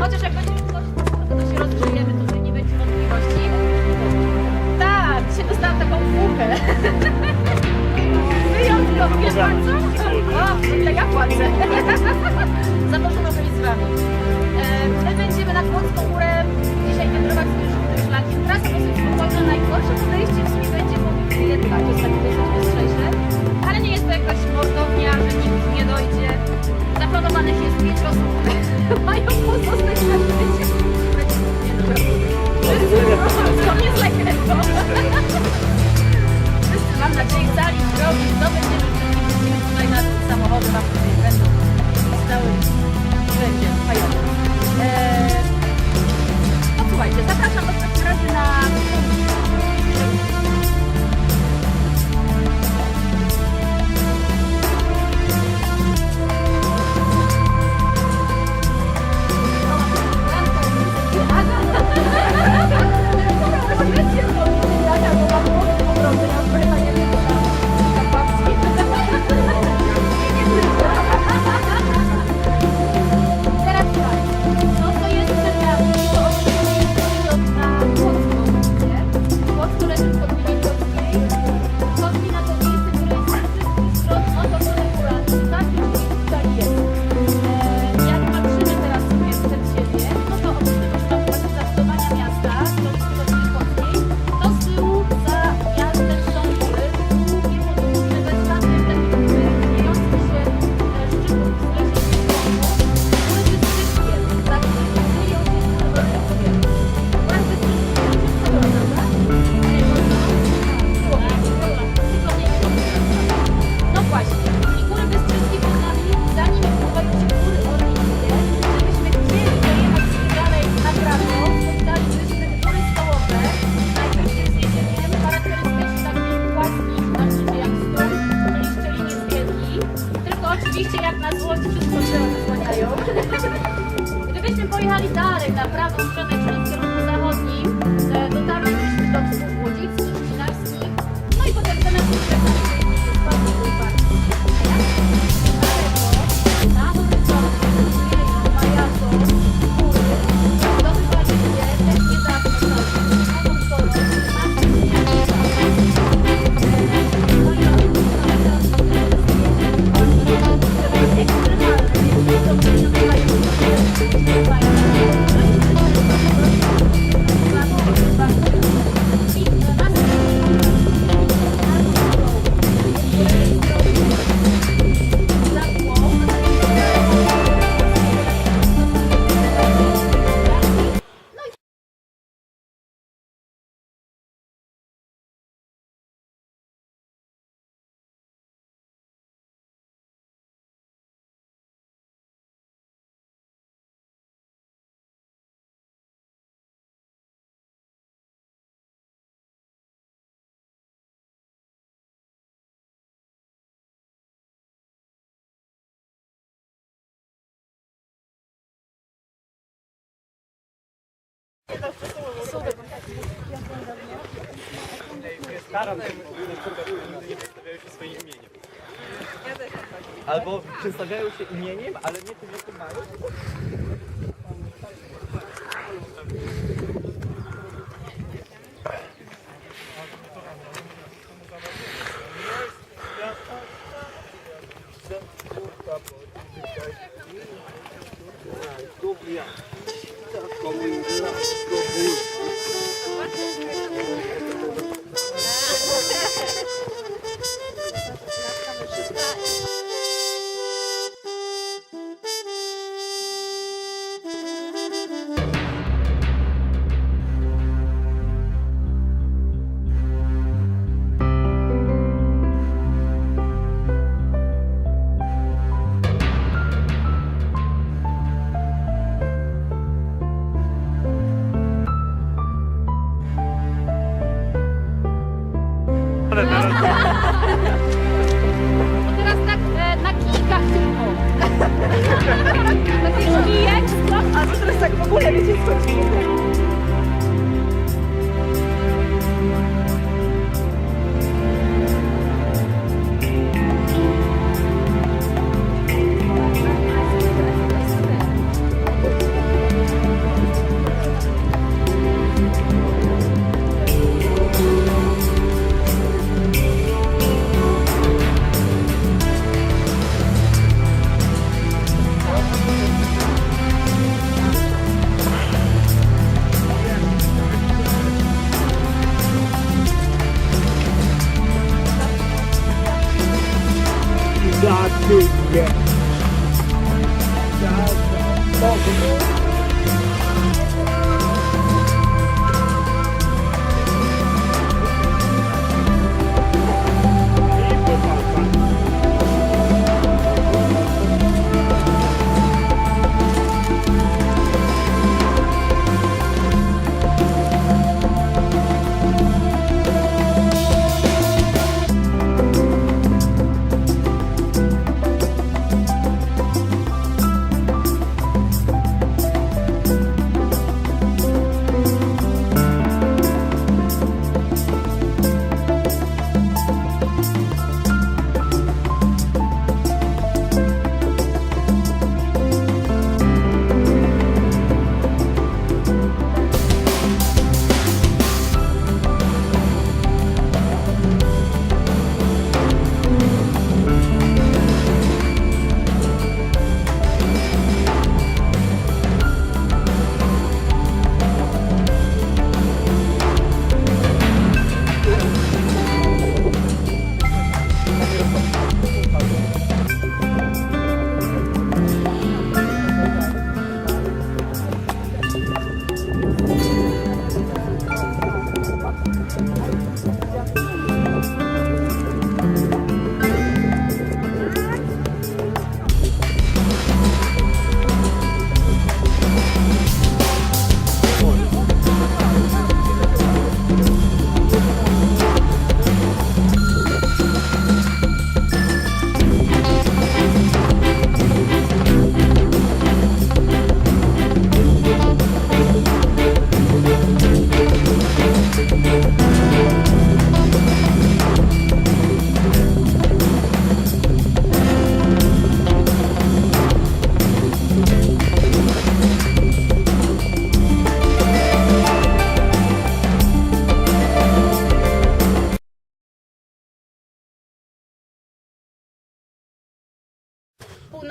Chociaż jak będziemy to się rozgrzejemy, to tutaj nie będzie wątpliwości. Tak, dzisiaj dostałam taką fuchę. Wyjątkowo, wiesz pan co? O, tak ile ja płacę. Zaproszono byli z wami. E, my będziemy na Kłodzką Górę Staram się, się swoim imieniem. Albo przedstawiają się imieniem, ale nie tym, jakie mają.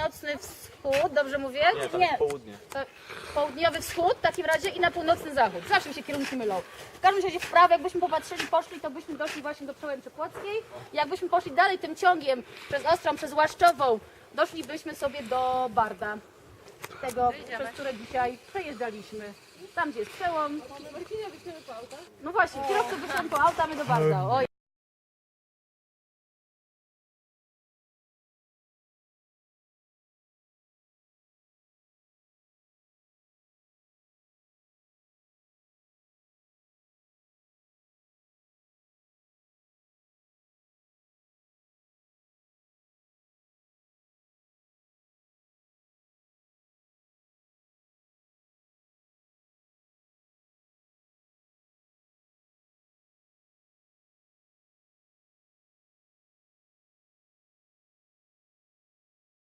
Północny wschód, dobrze mówię? Nie, tam jest południe. To południowy wschód w takim razie i na północny zachód. Zawsze mi się kierunki mylą. W każdym razie w prawo, jakbyśmy popatrzyli, poszli, to byśmy doszli właśnie do Przełęczy Płockiej. Jakbyśmy poszli dalej tym ciągiem przez Ostrą, przez Łaszczową, doszlibyśmy sobie do Barda. Tego, przez które dzisiaj przejeżdżaliśmy. Tam, gdzie jest przełom. No właśnie, kierowcy wyszedł po auta, my do Barda. Oj.